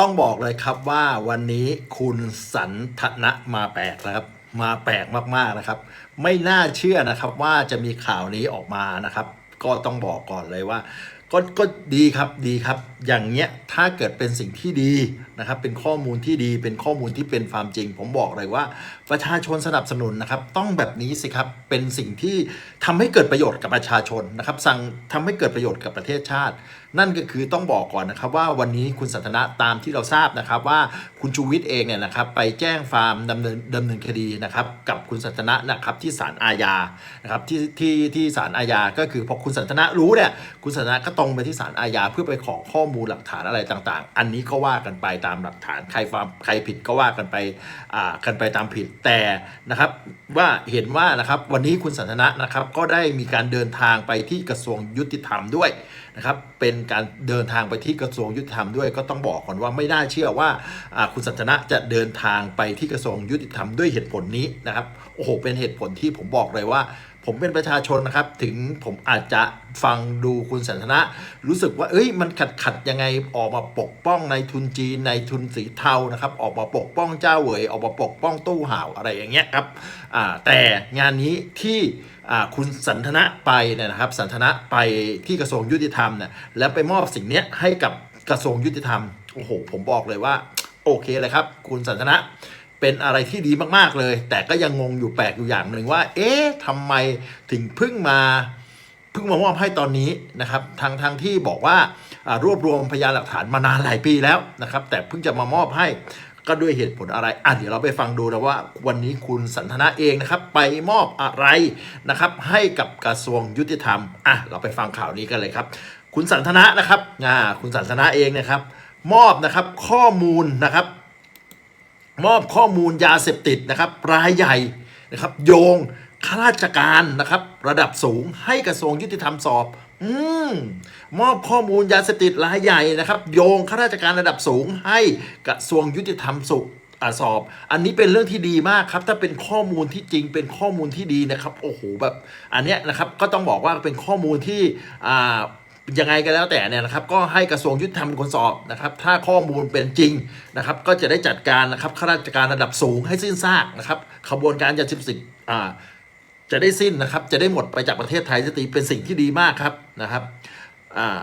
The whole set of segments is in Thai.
ต้องบอกเลยครับว่าวันนี้คุณสันทนะมาแปลกนะครับ มาแปลกมากๆนะครับ ไม่น่าเชื่อนะครับว่าจะมีข่าวนี้ออกมานะครับ ก็ต้องบอกก่อนเลยว่า ก็ก็ดีครับดีครับ อย่างเงี้ยถ้าเกิดเป็นสิ่งที่ดีนะครับ เป็นข้อมูลที่ดีเป็นข้อมูลที่เป็นความจริง ผมบอกเลยว่า ประชาชนสนับสนุนนะครับ ต้องแบบนี้สิครับเป็นสิ่งที่ทำให้เกิดประโยชน์กับประชาชนนะครับ สั่งทำให้เกิดประโยชน์กับประเทศชาตินั่นก็คือต้องบอกก่อนนะครับว่าวันนี้คุณสันทนะตามที่เราทราบนะครับว่าคุณชูวิทย์เองเนี่ยนะครับไปแจ้งฟาร์มดำเนินดำเนินคดีนะครับกับคุณสันทนะนะครับที่ศาลอาญานะครับที่ที่ที่ศาลอาญาก็คือพอคุณสันทนะรู้เนี่ยคุณสันทนะก็ตรงไปที่ศาลอาญาเพื่อไปขอข้อมูลหลักฐานอะไรต่างๆ อันนี้ก็ว่ากันไปตามหลักฐานใครฟาร์มใครผิดก็ว่ากันไปอ่ากันไปตามผิดแต่นะครับว่าเห็นว่านะครับวันนี้คุณสันทนะนะครับก็ได้มีการเดินทางไปที่กระทรวงยุติธรรมด้วย นะครับเป็นการเดินทางไปที่กระทรวงยุติธรรมด้วยก็ต้องบอกก่อนว่าไม่น่าเชื่อว่าอ่าคุณสันทนะจะเดินทางไปที่กระทรวงยุติธรรมด้วยเหตุผลนี้นะครับโอ้โหเป็นเหตุผลที่ผมบอกเลยว่า ผมเป็นประชาชนนะครับ ถึงผมอาจจะฟังดูคุณสันทนะ รู้สึกว่าเอ้ยมันขัดขัดยังไงออกมาปกป้องในทุนจีนในทุนสีเทานะครับ ออกมาปกป้องเจ้าเหวยออกมาปกป้องตู้ห่าวอะไรอย่างเงี้ยครับแต่งานนี้ที่คุณสันทนะไปเนี่ยนะครับ สันทนะไปที่กระทรวงยุติธรรมเนี่ยแล้วไปมอบสิ่งนี้ให้กับกระทรวงยุติธรรมโอ้โหผมบอกเลยว่า โอเคเลยครับ คุณสันทนะ เป็นอะไรที่ดีมากๆเลย แต่ก็ยังงงอยู่แปลกอยู่อย่างหนึ่งว่า เอ๊ะทำไมถึงเพิ่งมาเพิ่งมามอบให้ตอนนี้นะครับทางทางที่บอกว่ารวบรวมพยานหลักฐานมานานหลายปีแล้วนะครับ แต่เพิ่งจะมามอบให้ก็ด้วยเหตุผลอะไร อะเดี๋ยวเราไปฟังดูนะว่าวันนี้คุณสันทนาเองนะครับ ไปมอบอะไรนะครับ ให้กับกระทรวงยุติธรรม อะเราไปฟังข่าวนี้กันเลยครับ คุณสันทนะนะครับ อ่า คุณสันทนะเองนะครับ มอบนะครับข้อมูลนะครับ มอบข้อมูลยาเสพติดนะครับรายใหญ่นะครับโยงข้าราชการนะครับ ระดับสูงให้กระทรวงยุติธรรมสอบอืมมอบข้อมูลยาเสพติดรายใหญ่นะครับ โยงข้าราชการระดับสูงให้กระทรวงยุติธรรมสุอสอบ อันนี้เป็นเรื่องที่ดีมากครับ ถ้าเป็นข้อมูลที่จริงเป็นข้อมูลที่ดีนะครับ โอ้โหแบบ อันเนี้ยนะครับก็ต้องบอกว่าเป็นข้อมูลที่อ่า ยังไงก็แล้วแต่เนี่ยนะครับก็ให้กระทรวงยุติธรรมเป็นคนสอบนะครับถ้าข้อมูลเป็นจริงนะครับก็จะได้จัดการนะครับข้าราชการระดับสูงให้สิ้นซากนะครับขบวนการยาเสพติดอ่าจะได้สิ้นนะครับจะได้หมดไปจากประเทศไทยสติเป็นสิ่งที่ดีมากครับนะครับอ่า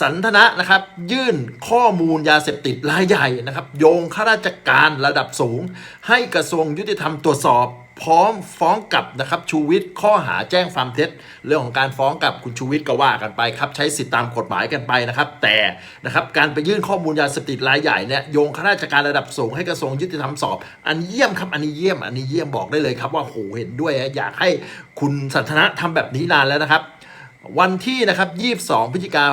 สันทนะนะครับยื่นข้อมูลยาเสพติดรายใหญ่นะครับโยงข้าราชการระดับสูง ให้กระทรวงยุติธรรมตรวจสอบ พร้อมฟ้องกลับนะครับชูวิทย์ข้อหาแจ้งความเท็จ เรื่องของการฟ้องกับคุณชูวิทย์ก็ว่ากันไปครับใช้สิทธิตามกฎหมายกันไปนะครับ แต่นะครับการไปยื่นข้อมูลยาเสพติดรายใหญ่เนี่ยโยงข้าราชการระดับสูงให้กระทรวงยุติธรรมสอบ อันเยี่ยมครับอันนี้เยี่ยมอันนี้เยี่ยมบอกได้เลยครับว่าโหเห็นด้วยอยากให้คุณสันทนะทำแบบนี้นานแล้วนะครับวันที่นะครับ 22 พฤศจิกา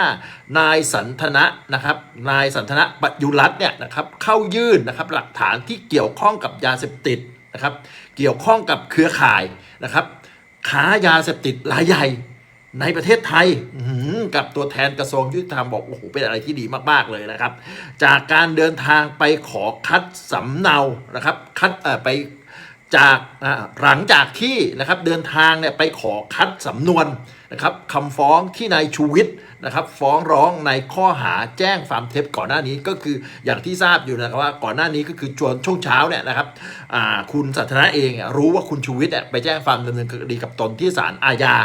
65 นายสันทนะนะครับ นายสันทนะปัจยุรัตเนี่ยนะครับ เข้ายื่นนะครับหลักฐานที่เกี่ยวข้องกับยาเสพติด นะครับเกี่ยวข้องกับเครือข่ายนะครับค้ายาเสพติดรายใหญ่ในประเทศไทยกับตัวแทนกระทรวงยุติธรรมบอกโอ้โหเป็นอะไรที่ดีมาก ๆ เลยนะครับ จากการเดินทางไปขอคัดสำเนานะครับ คัดไป จากหลังจากที่นะครับเดินทางเนี่ยไปขอคัดสำนวนนะครับคำฟ้องที่นายชูวิทย์นะครับฟ้องร้องในข้อหาแจ้งความเท็จก่อนหน้านี้ก็คืออย่างที่ทราบอยู่นะครับว่าก่อนหน้านี้ก็คือจวนช่วงเช้าเนี่ยนะครับคุณสัทนาเองรู้ว่าคุณชูวิทย์ไปแจ้งความดำเนินคดีกับตนที่ศาลอาญา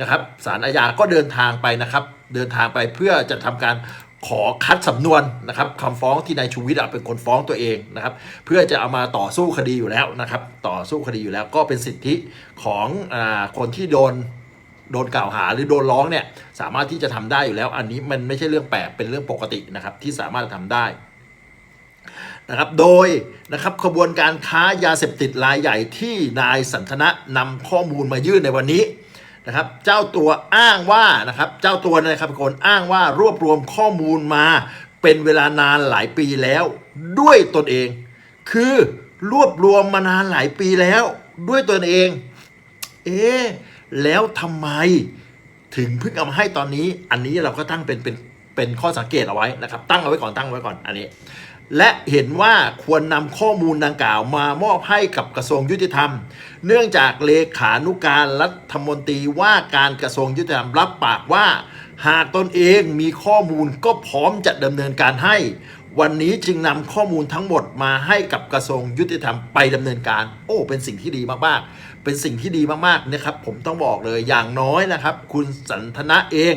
นะครับศาลอาญาก็เดินทางไปนะครับเดินทางไปเพื่อจะทำการ ขอคัดสำนวนนะครับคำฟ้องที่นายชูวิทย์เป็นคนฟ้องตัวเองนะครับ เพื่อจะเอามาต่อสู้คดีอยู่แล้วนะครับ ต่อสู้คดีอยู่แล้วก็เป็นสิทธิของอคนที่โดนโดนกล่าวหาหรือโดนร้องเนี่ยสามารถที่จะทำได้อยู่แล้ว อันนี้มันไม่ใช่เรื่องแปลกเป็นเรื่องปกตินะครับที่สามารถทำได้นะครับโดยนะครับขบวนการค้ายาเสพติดรายใหญ่ที่นายสันทนะนำข้อมูลมายื่นในวันนี้ นะครับเจ้าตัวอ้างว่านะครับเจ้าตัวนะครับคนอ้างว่ารวบรวมข้อมูลมาเป็นเวลานานหลายปีแล้วด้วยตนเอง คือรวบรวมมานานหลายปีแล้ว ด้วยตนเอง เอ๊แล้วทำไมถึงเพิ่งเอามาให้ตอนนี้ อันนี้เราก็ตั้งเป็นเป็นเป็นข้อสังเกตเอาไว้นะครับ ตั้งเอาไว้ก่อนตั้งไว้ก่อนอันนี้ และเห็นว่าควรนำข้อมูลดังกล่าวมามอบให้กับกระทรวงยุติธรรม เนื่องจากเลขานุการรัฐมนตรีว่าการกระทรวงยุติธรรมรับปากว่า หากตนเองมีข้อมูลก็พร้อมจะดำเนินการให้ วันนี้จึงนำข้อมูลทั้งหมดมาให้กับกระทรวงยุติธรรมไปดำเนินการ โอ้ เป็นสิ่งที่ดีมากๆ เป็นสิ่งที่ดีมากๆนะครับผมต้องบอกเลยอย่างน้อยนะครับ คุณสันทนะเอง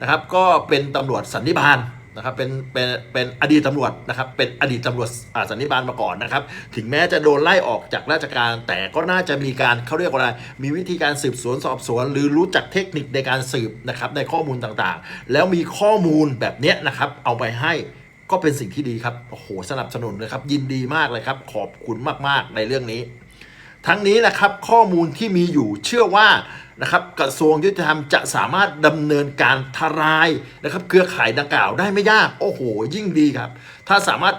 นะครับ ก็เป็นตำรวจสันนิบาล นะครับเป็นเป็นเป็นอดีตตำรวจนะครับเป็นอดีตตำรวจอ่าสันนิบาลมาก่อนนะครับ ถึงแม้จะโดนไล่ออกจากราชการแต่ก็น่าจะมีการเขาเรียกว่าอะไรมีวิธีการสืบสวนสอบสวน หรือรู้จักเทคนิคในการสืบนะครับในข้อมูลต่างๆ แล้วมีข้อมูลแบบเนี้ยนะครับเอาไปให้ก็เป็นสิ่งที่ดีครับโอ้โหสนับสนุนเลยครับยินดีมากเลยครับ ขอบคุณมากๆในเรื่องนี้ ทั้งนี้นะครับข้อมูลที่มีอยู่เชื่อว่า นะครับกระทรวงยุติธรรมจะสามารถดำเนินการทลายนะครับเครือข่ายดังกล่าวได้ไม่ยากโอ้โห ยิ่งดีครับ ถ้าสามารถ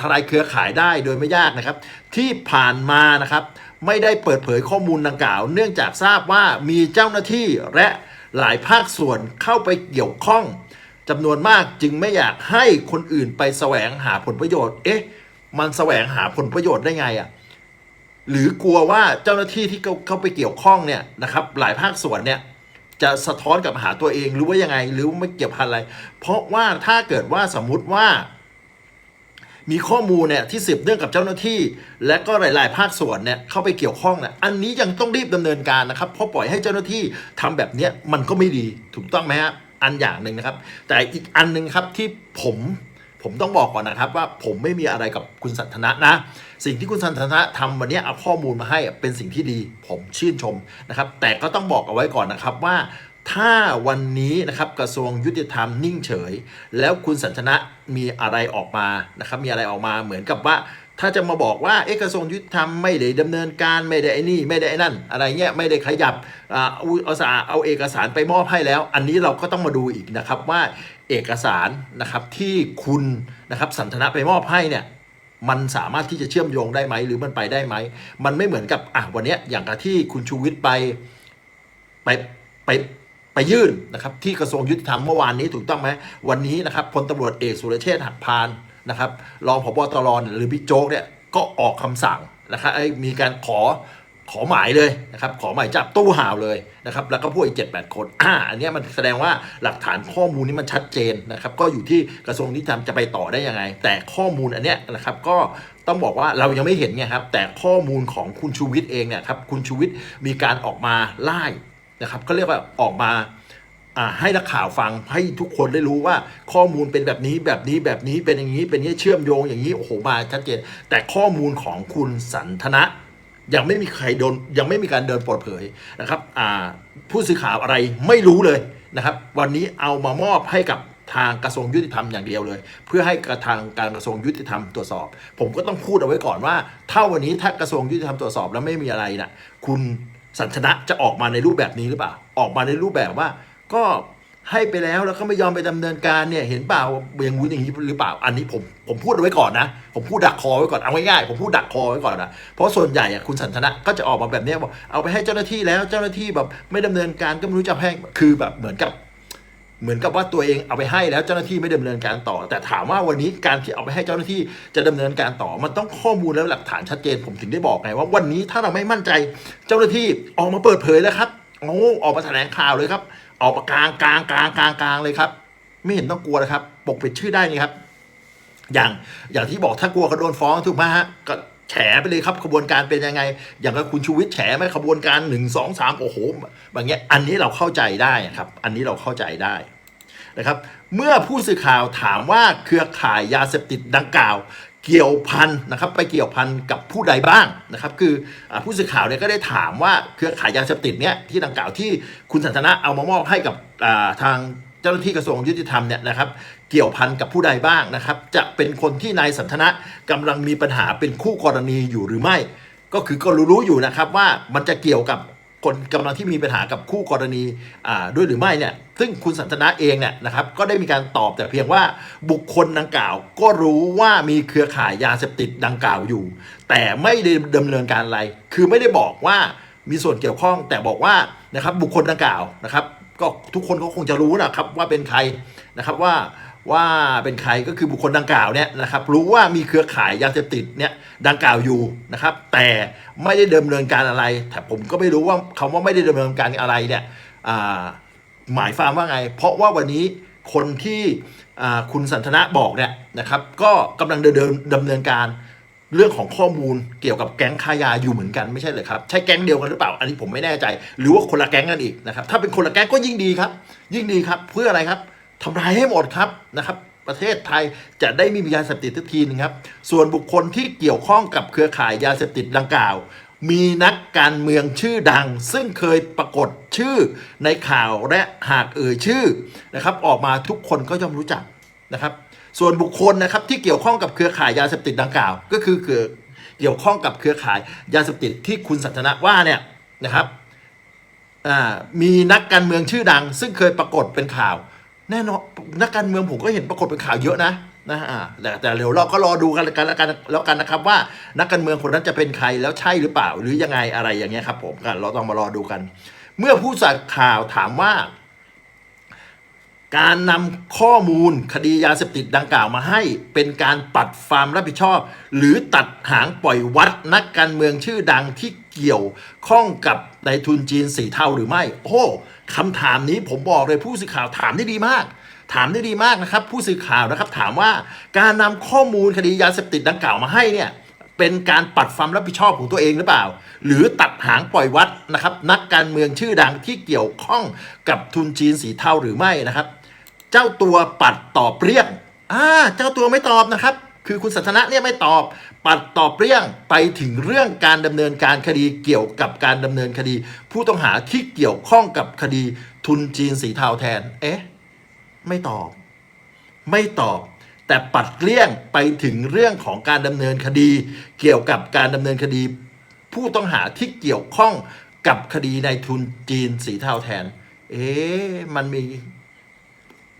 ทลายเครือข่ายได้โดยไม่ยากนะครับ ที่ผ่านมานะครับไม่ได้เปิดเผยข้อมูลดังกล่าว เนื่องจากทราบว่ามีเจ้าหน้าที่และหลายภาคส่วนเข้าไปเกี่ยวข้องจำนวนมากจึงไม่อยากให้คนอื่นไปแสวงหาผลประโยชน์ เอ๊ะ มันแสวงหาผลประโยชน์ได้ไงอะ่ะ หรือกลัวว่าเจ้าหน้าที่ที่เขาเข้าไปเกี่ยวข้องเนี่ยนะครับหลายภาคส่วนเนี่ยจะสะท้อนกับหาตัวเองหรือว่ายังไงหรือว่าไม่เกี่ยวพันอะไร เพราะว่าถ้าเกิดว่าสมมุติว่า มีข้อมูลเนี่ยที่สืบเนื่องกับเจ้าหน้าที่ และก็หลาย ๆ ภาคส่วนเนี่ยเข้าไปเกี่ยวข้องเนี่ยอันนี้ยังต้องรีบดำเนินการนะครับ เพราะปล่อยให้เจ้าหน้าที่ทำแบบเนี้ยมันก็ไม่ดีถูกต้องไหมฮะอันอย่างหนึ่งนะครับ แต่อีกอันหนึ่งครับที่ผม ผมต้องบอกก่อนนะครับว่าผมไม่มีอะไรกับคุณสันทนะนะ สิ่งที่คุณสันทนะทำวันนี้เอาข้อมูลมาให้เป็นสิ่งที่ดี ผมชื่นชมนะครับ แต่ก็ต้องบอกเอาไว้ก่อนนะครับว่า ถ้าวันนี้นะครับกระทรวงยุติธรรมนิ่งเฉย แล้วคุณสันทนะมีอะไรออกมานะครับ มีอะไรออกมาเหมือนกับว่า ถ้าจะมาบอกว่าเอกระทรวงยุติธรรมไม่ได้ดำเนินการไม่ได้ไอ้นี่ไม่ได้ไอ้นั่น อะไรเงี้ยไม่ได้ขยับเอาเอาสารเอาเอกสารไปมอบให้แล้ว อันนี้เราก็ต้องมาดูอีกนะครับว่าเอกสารนะครับที่คุณนะครับสันทนะไปมอบให้เนี่ยมันสามารถที่จะเชื่อมโยงได้ไหมหรือมันไปได้ไหม มันไม่เหมือนกับอะวันนี้อย่างกับที่คุณชูวิทย์ไปไปไปไปยื่นนะครับที่กระทรวงยุติธรรมเมื่อวานนี้ถูกต้องไหมวันนี้นะครับพลตำรวจเอกสุรเชษฐ์หักพาน นะครับรองผบตรหรือบิ๊กโจ๊กเนี่ยก็ออกคำสั่งนะครับมีการขอขอหมายเลยนะครับขอหมายจับตู้ห่าวเลยนะครับแล้วก็พวกอีกเจ็ดแปดคนอ่าอันนี้มันแสดงว่าหลักฐานข้อมูลนี้มันชัดเจนนะครับก็อยู่ที่กระทรวงยุติธรรมจะไปต่อได้ยังไง แต่ข้อมูลอันเนี้ยนะครับก็ต้องบอกว่าเรายังไม่เห็นไงครับแต่ข้อมูลของคุณชูวิทย์เองเนี่ยครับคุณชูวิทย์มีการออกมาไล่นะครับก็เรียกว่าออกมา ให้นักข่าวฟังให้ทุกคนได้รู้ว่าข้อมูลเป็นแบบนี้แบบนี้แบบนี้เป็นอย่างนี้เป็นอย่างนี้เชื่อมโยงอย่างนี้โอ้โหมาชัดเจนแต่ข้อมูลของคุณสันทนะยังไม่มีใครโดนยังไม่มีการเดินเปิดเผยนะครับอ่าผู้สื่อข่าวอะไรไม่รู้เลยนะครับ วันนี้เอามามอบให้กับทางกระทรวงยุติธรรมอย่างเดียวเลย เพื่อให้กระทางการกระทรวงยุติธรรมตรวจสอบ ผมก็ต้องพูดเอาไว้ก่อนว่าถ้าวันนี้ถ้ากระทรวงยุติธรรมตรวจสอบแล้วไม่มีอะไรนะคุณสันทนะจะออกมาในรูปแบบนี้หรือเปล่า ออกมาในรูปแบบว่า ก็ให้ไปแล้วแล้วก็ไม่ยอมไปดำเนินการเนี่ยเห็นเปล่าอย่างงู้นอย่างนี้หรือเปล่าอันนี้ผมผมพูดไว้ก่อนนะผมพูดดักคอไว้ก่อนเอาง่ายๆผมพูดดักคอไว้ก่อนนะเพราะส่วนใหญ่อะคุณสันทนะก็จะออกมาแบบนี้บอกเอาไปให้เจ้าหน้าที่แล้วเจ้าหน้าที่แบบไม่ดำเนินการก็ไม่รู้จะให้คือแบบเหมือนกับ เหมือนกับว่าตัวเองเอาไปให้แล้วเจ้าหน้าที่ไม่ดำเนินการต่อ แต่ถามว่าวันนี้การที่เอาไปให้เจ้าหน้าที่จะดำเนินการต่อ มันต้องข้อมูลและหลักฐานชัดเจน ผมถึงได้บอกไงว่าวันนี้ถ้าเราไม่มั่นใจเจ้าหน้าที่ออกมาเปิดเผยแล้วครับโอ้ออกมาแถลงข่าวเลยครับ ออกมากลางกลางกลางกลางกลางเลยครับ ไม่เห็นต้องกลัวนะครับ ปกปิดชื่อได้นี่ครับ อย่างอย่างที่บอกถ้ากลัวก็โดนฟ้องถูกไหมฮะก็แฉไปเลยครับขบวนการเป็นยังไง อย่างกับคุณชูวิทย์แฉไหมขบวนการหนึ่งสองสามโอ้โหแบบเงี้ยอันนี้เราเข้าใจได้ครับ อันนี้เราเข้าใจได้นะครับ เมื่อผู้สื่อข่าวถามว่าเครือข่ายยาเสพติดดังกล่าว เกี่ยวพันนะครับไปเกี่ยวพันกับผู้ใดบ้างนะครับคืออผู้สื่อข่าวเนี่ยก็ได้ถามว่าเครือข่ายยาเสพติดเนี่ยที่ดังกล่าวที่คุณสันทนะเอามามอบให้กับทางเจ้าหน้าที่กระทรวงยุติธรรมเนี่ยนะครับเกี่ยวพันกับผู้ใดบ้างนะครับจะเป็นคนที่นายสันทนะกำลังมีปัญหาเป็นคู่กรณีอยู่หรือไม่ ก็คือก็รู้ๆอยู่นะครับว่ามันจะเกี่ยวกับ คนกำลังที่มีปัญหากับคู่กรณีด้วยหรือไม่เนี่ยซึ่งคุณสันทนะเองเนี่ยนะครับก็ได้มีการตอบแต่เพียงว่าบุคคลดังกล่าว ก็รู้ว่ามีเครือข่ายยาเสพติดดังกล่าวอยู่ แต่ไม่ได้ดำเนินการอะไร คือไม่ได้บอกว่ามีส่วนเกี่ยวข้องแต่บอกว่านะครับบุคคลดังกล่าวนะครับก็ทุกคนก็คงจะรู้นะครับว่าเป็นใครนะครับว่า ว่าเป็นใครก็คือบุคคลดังกล่าวเนี่ยนะครับรู้ว่ามีเครือข่ายยาเสพติดเนี่ยดังกล่าวอยู่นะครับแต่ไม่ได้ดำเนินการอะไร แต่ผมก็ไม่รู้ว่าคำว่าไม่ได้ดำเนินการอะไรเนี่ยหมายความว่าไง เพราะว่าวันนี้คนที่คุณสันทนะบอกเนี่ยนะครับก็กำลังเดินดำเนินการเรื่องของข้อมูลเกี่ยวกับแก๊งค้ายาอยู่เหมือนกันไม่ใช่เลยครับใช่แก๊งเดียวกันหรือเปล่า อันนี้ผมไม่แน่ใจ หรือว่าคนละแก๊งกันอีกนะครับถ้าเป็นคนละแก๊งก็ยิ่งดีครับ ยิ่งดีครับเพื่ออะไรครับ ทำลายให้หมดครับนะครับ ประเทศไทยจะได้ไม่มียาเสพติดทุกทีนึงครับ ส่วนบุคคลที่เกี่ยวข้องกับเครือข่ายยาเสพติดดังกล่าว มีนักการเมืองชื่อดัง ซึ่งเคยปรากฏชื่อในข่าวและหากเอ่ยชื่อนะครับ ออกมาทุกคนก็ย่อมรู้จักนะครับ ส่วนบุคคลนะครับที่เกี่ยวข้องกับเครือข่ายยาเสพติดดังกล่าว ก็คือเกี่ยวเกี่ยวข้องกับเครือข่ายยาเสพติดที่คุณสันทนะว่าเนี่ยนะครับมีนักการเมืองชื่อดัง ซึ่งเคยปรากฏเป็นข่าว แน่นอนนักการเมืองผมก็เห็นปรากฏเป็นข่าวเยอะนะนะอ่าแต่แต่เดี๋ยวเราก็รอดูกันล้วกันแล้วกันแล้วกันนะครับว่านักการเมืองคนนั้นจะเป็นใครแล้วใช่หรือเปล่าหรือยังไงอะไรอย่างเงี้ยครับผมกันเราต้องมารอดูกัน เมื่อผู้สักข่าวถามว่า การนำข้อมูลคดียาเสพติดดังกล่าวมาให้ เป็นการปัดความรับผิดชอบ หรือตัดหางปล่อยวัดนักการเมืองชื่อดังที่ เกี่ยวข้องกับในายทุนจีนสีเทาหรือไม่ โอ้คำถามนี้ผมบอกเลยผู้สื่อข่าวถามได้ดีมาก ถามได้ดีมากนะครับ ผู้สื่อข่าวนะครับถามว่าการนำข้อมูลคดียาเสพติดดังกล่าวมาให้เนี่ยเป็นการปัดความรับผิดชอบของตัวเองหรือเปล่า หรือตัดหางปล่อยวัดนะครับ นักการเมืองชื่อดังที่เกี่ยวข้องกับทุนจีนสีเทาหรือไม่นะครับ เจ้าตัวปัดตอบเปรี้ยงอ่าเจ้าตัวไม่ตอบนะครับ คือคุณสันทนะเนี่ยไม่ตอบ ปัดตอบเรี้ยงไปถึงเรื่องการดำเนินการคดีเกี่ยวกับการดำเนินคดี ผู้ต้องหาที่เกี่ยวข้องกับคดีทุนจีนสีเทาแทน เอ๊ะ ไม่ตอบ ไม่ตอบ แต่ปัดเลี่ยงไปถึงเรื่องของการดำเนินคดี เกี่ยวกับการดำเนินคดี ผู้ต้องหาที่เกี่ยวข้องกับคดีในทุนจีนสีเทาแทน เอ๊ะ มันมี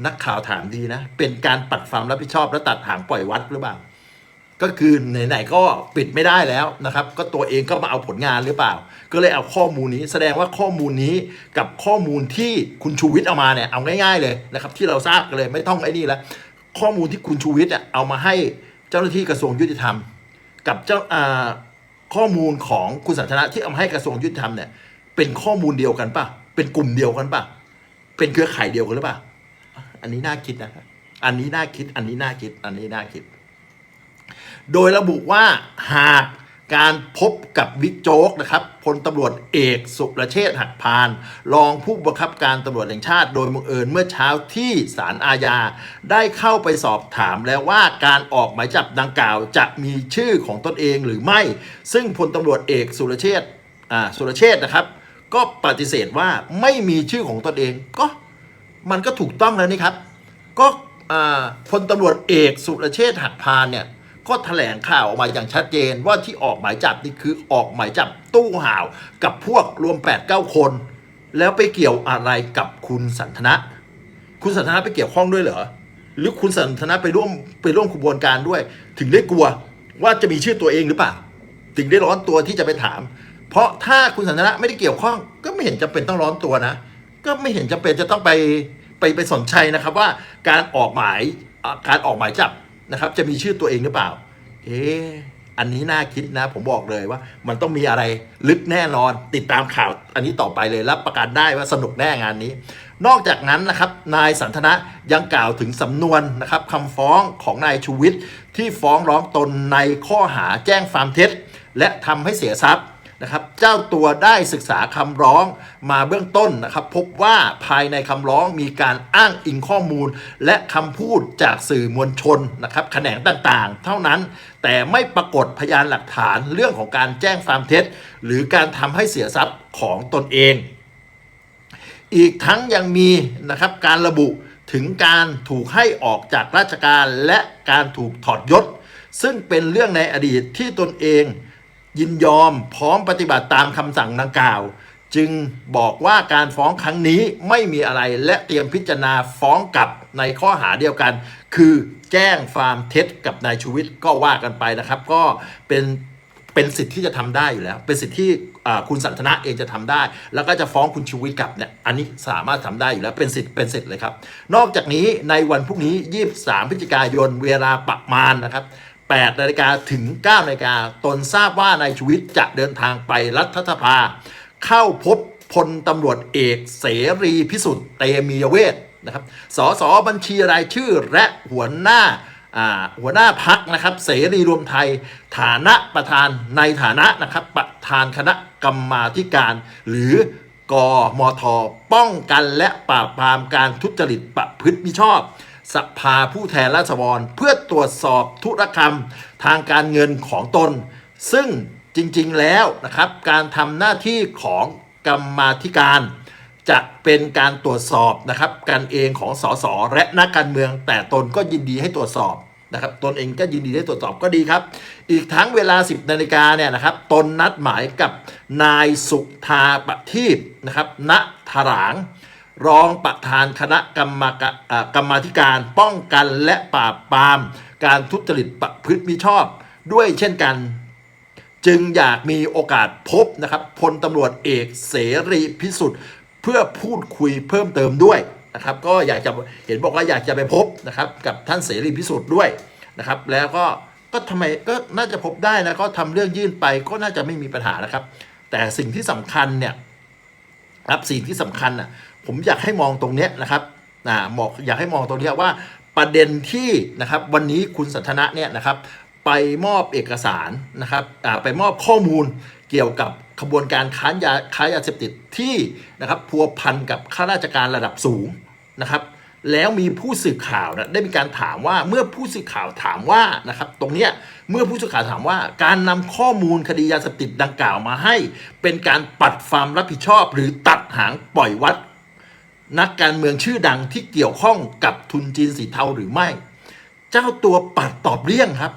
นักข่าวถามดีนะ เป็นการปัดความรับผิดชอบและตัดหางปล่อยวัดหรือเปล่า ก็คือไหนๆก็ปิดไม่ได้แล้วนะครับ ก็ตัวเองก็มาเอาผลงานหรือเปล่า ก็เลยเอาข้อมูลนี้ แสดงว่าข้อมูลนี้กับข้อมูลที่คุณชูวิทย์เอามาเนี่ยเอาง่าย ๆ เลยนะครับ ที่เราทราบกันเลยไม่ต้องไอ้นี่แล้วข้อมูลที่คุณชูวิทย์เอามาให้เจ้าหน้าที่กระทรวงยุติธรรม กับเจ้าอ่าข้อมูลของคุณสันทนะที่เอามาให้กระทรวงยุติธรรมเนี่ยเป็นข้อมูลเดียวกันป่ะเป็นกลุ่มเดียวกันป่ะเป็นเครือข่ายเดียวกันหรือเปล่า อันนี้น่าคิดนะครับอันนี้น่าคิด อันนี้น่าคิด อันนี้น่าคิด โดยระบุว่าหากการพบกับบิ๊กโจ๊กนะครับพลตำรวจเอกสุรเชษฐ์หักพาน รองผู้บังคับการตำรวจแห่งชาติ โดยบังเอิญเมื่อเช้าที่ศาลอาญา ได้เข้าไปสอบถามแล้วว่าการออกหมายจับดังกล่าวจะมีชื่อของตนเองหรือไม่ ซึ่งพลตำรวจเอกสุรเชษฐ์สุรเชษฐ์นะครับ ก็ปฏิเสธว่าไม่มีชื่อของตนเองก็ มันก็ถูกต้องแล้วนี่ครับ ก็พลตำรวจเอกสุรเชษฐ์หักพานเนี่ยก็แถลงข่าวออกมาอย่างชัดเจนว่าที่ออกหมายจับนี่คือออกหมายจับตู้ห่าวกับพวกรวม 8 9 คน แล้วไปเกี่ยวอะไรกับคุณสันทนะ คุณสันทนะไปเกี่ยวข้องด้วยเหรอ หรือคุณสันทนะไปร่วมไปร่วมขบวนการด้วย ถึงได้กลัวว่าจะมีชื่อตัวเองหรือเปล่า ถึงได้ร้อนตัวที่จะไปถาม เพราะถ้าคุณสันทนะไม่ได้เกี่ยวข้องก็ไม่เห็นจำเป็นต้องร้อนตัวนะ ก็ไม่เห็นจำเป็นจะต้องไปไปไปสนใจนะครับ ว่าการออกหมายการออกหมายจับนะครับ จะมีชื่อตัวเองหรือเปล่า เอ๊อันนี้น่าคิดนะ ผมบอกเลยว่า มันต้องมีอะไรลึกแน่นอนติดตามข่าวอันนี้ต่อไปเลยรับประกันได้ว่าสนุกแน่งานนี้ นอกจากนั้นนะครับ นายสันทนะยังกล่าวถึงสำนวนนะครับคำฟ้องของนายชูวิทย์ที่ฟ้องร้องตนในข้อหาแจ้งความเท็จ และทำให้เสียทรัพย์ นะครับเจ้าตัวได้ศึกษาคำร้องมาเบื้องต้นนะครับพบว่าภายในคำร้องมีการอ้างอิงข้อมูล และคำพูดจากสื่อมวลชนนะครับแขนงต่างๆ เท่านั้น แต่ไม่ปรากฏพยานหลักฐานเรื่องของการแจ้งความเท็จ หรือการทำให้เสียทรัพย์ของตนเอง อีกทั้งยังมีนะครับการระบุถึงการถูกให้ออกจากราชการและการถูกถอดยศ ซึ่งเป็นเรื่องในอดีตที่ตนเอง ยินยอมพร้อมปฏิบัติตามคำสั่งดังกล่าว จึงบอกว่าการฟ้องครั้งนี้ไม่มีอะไรและเตรียมพิจารณาฟ้องกลับในข้อหาเดียวกัน คือแจ้งความเท็จกับนายชูวิทย์ก็ว่ากันไปนะครับ ก็เป็นเป็นสิทธิ์ที่จะทำได้อยู่แล้ว เป็นสิทธิ์ที่คุณสันทนะเองจะทำได้ แล้วก็จะฟ้องคุณชูวิทย์กลับเนี่ยอันนี้สามารถทำได้อยู่แล้วเป็นสิทธิ์เป็นสิทธิ์เลยครับ นอกจากนี้ในวันพรุ่งนี้ 23 พฤศจิกายนเวลาประมาณนะครับ 8นาฬิกาถึง9นาฬิกาตนทราบว่านายชูวิทย์จะเดินทางไปรัฐสภา เข้าพบพลตำรวจเอกเสรีพิสุทธิ์เตมียเวทนะครับ สสบัญชีรายชื่อและหัวหน้าหัวหน้าพักนะครับ เสรีรวมไทย ฐานะประธานในฐานะนะครับประธานคณะกรรมาธิการ หรือกมท ป้องกันและปราบปรามการทุจริตประพฤติมิชอบ สภาผู้แทนราษฎรเพื่อตรวจสอบธุรกรรมทางการเงินของตน ซึ่งจริงๆแล้วนะครับ การทำหน้าที่ของกรรมาธิการ จะเป็นการตรวจสอบนะครับกันเองของสสและนักการเมือง แต่ตนก็ยินดีให้ตรวจสอบนะครับตนเองก็ยินดีให้ตรวจสอบก็ดีครับ อีกทั้งเวลา 10นาฬิกาเนี่ยนะครับตนนัดหมายกับนายสุธาปทีปนะครับณถราง รองประธานคณะกรรมการอ่ากรรมาธิการ ป้องกันและปราบปราม การทุจริตประพฤติมิชอบ ด้วยเช่นกัน จึงอยากมีโอกาสพบนะครับพลตำรวจเอกเสรีพิสุทธิ์ เพื่อพูดคุยเพิ่มเติมด้วยนะครับก็อยากจะเห็นบอกว่าอยากจะไปพบนะครับกับท่านเสรีพิสุทธิ์ด้วยนะครับ แล้วก็ก็ทำไมก็น่าจะพบได้นะก็ทำเรื่องยื่นไปก็น่าจะไม่มีปัญหานะครับ แต่สิ่งที่สำคัญเนี่ยครับสิ่งที่สำคัญอะ ผมอยากให้มองตรงเนี้ยนะครับอ่าหมอกอยากให้มองตรงนี้ว่าประเด็นที่นะครับวันนี้คุณสันทนะเนี่ยนะครับไปมอบเอกสารนะครับไปมอบข้อมูลเกี่ยวกับขบวนการค้ายาค้ายาเสพติดที่นะครับพัวพันกับข้าราชการระดับสูงนะครับ แล้วมีผู้สื่อข่าวนะได้มีการถามว่าเมื่อผู้สื่อข่าวถามว่านะครับตรงเนี้ยเมื่อผู้สื่อข่าวถามว่า การนำข้อมูลคดียาเสพติดดังกล่าวมาให้ เป็นการปัดความรับผิดชอบ หรือตัดหางปล่อยวัด นักการเมืองชื่อดังที่เกี่ยวข้องกับทุนจีนสีเทาหรือไม่ เจ้าตัวปัดตอบเลี่ยงครับ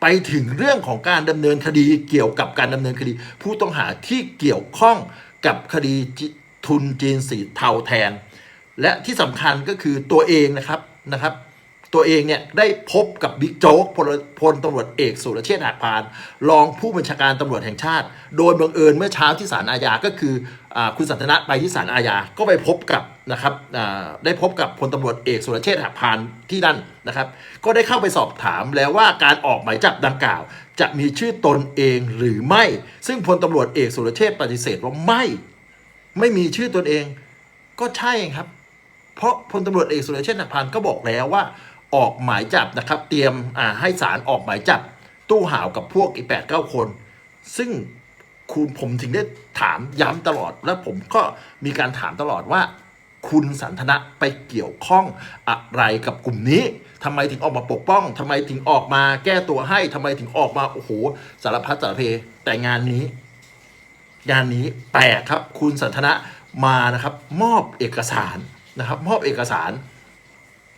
ไปถึงเรื่องของการดำเนินคดีเกี่ยวกับการดำเนินคดี ผู้ต้องหาที่เกี่ยวข้องกับคดีทุนจีนสีเทาแทน และที่สำคัญก็คือตัวเองนะครับนะครับ ตัวเองเนี่ยได้พบกับบิ๊กโจ๊กพลพลตำรวจเอกสุรเชษฐ์หักพาน รองผู้บัญชาการตำรวจแห่งชาติ โดยบังเอิญเมื่อเช้าที่ศาลอาญาก็คืออคุณสันทนะไปที่ศาลอาญาก็ไปพบกับนะครับได้พบกับพลตำรวจเอกสุรเชษฐ์หักพานที่นั่นนะครับ ก็ได้เข้าไปสอบถามแล้วว่าการออกหมายจับดังกล่าว จะมีชื่อตนเองหรือไม่ ซึ่งพลตำรวจเอกสุรเชษฐ์ปฏิเสธว่าไม่ ไม่มีชื่อตนเองก็ใช่ครับ เพราะพลตำรวจเอกสุรเชษฐ์หักพานก็บอกแล้วว่า ออกหมายจับนะครับ เตรียมให้ศาลออกหมายจับตู้ห่าวกับพวกอีแปดเก้าคน ซึ่งคุณผมถึงได้ถามย้ำตลอด และผมก็มีการถามตลอดว่า คุณสันทนะไปเกี่ยวข้องอะไรกับกลุ่มนี้ทำไมถึงออกมาปกป้องทำไมถึงออกมาแก้ตัวให้ทำไมถึงออกมาโอ้โหสารพัดสารเพแต่งานนี้ งานนี้แปลกครับ คุณสันทนะมานะครับ มอบเอกสารนะครับ มอบเอกสาร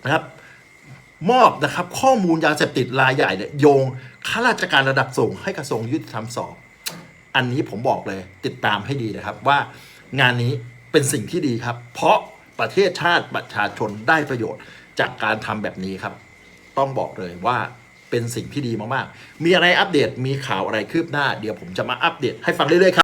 นะครับ มอบนะครับ ข้อมูลยาเสพติดรายใหญ่เนี่ยโยงข้าราชการระดับสูงให้กระทรวงยุติธรรมสอบอันนี้ผมบอกเลยติดตามให้ดีนะครับว่างานนี้เป็นสิ่งที่ดีครับ เพราะประเทศชาติประชาชนได้ประโยชน์ จากการทำแบบนี้ครับ ต้องบอกเลยว่าเป็นสิ่งที่ดีมากๆ มีอะไรอัปเดตมีข่าวอะไรคืบหน้า เดี๋ยวผมจะมาอัปเดตให้ฟังเรื่อยๆครับ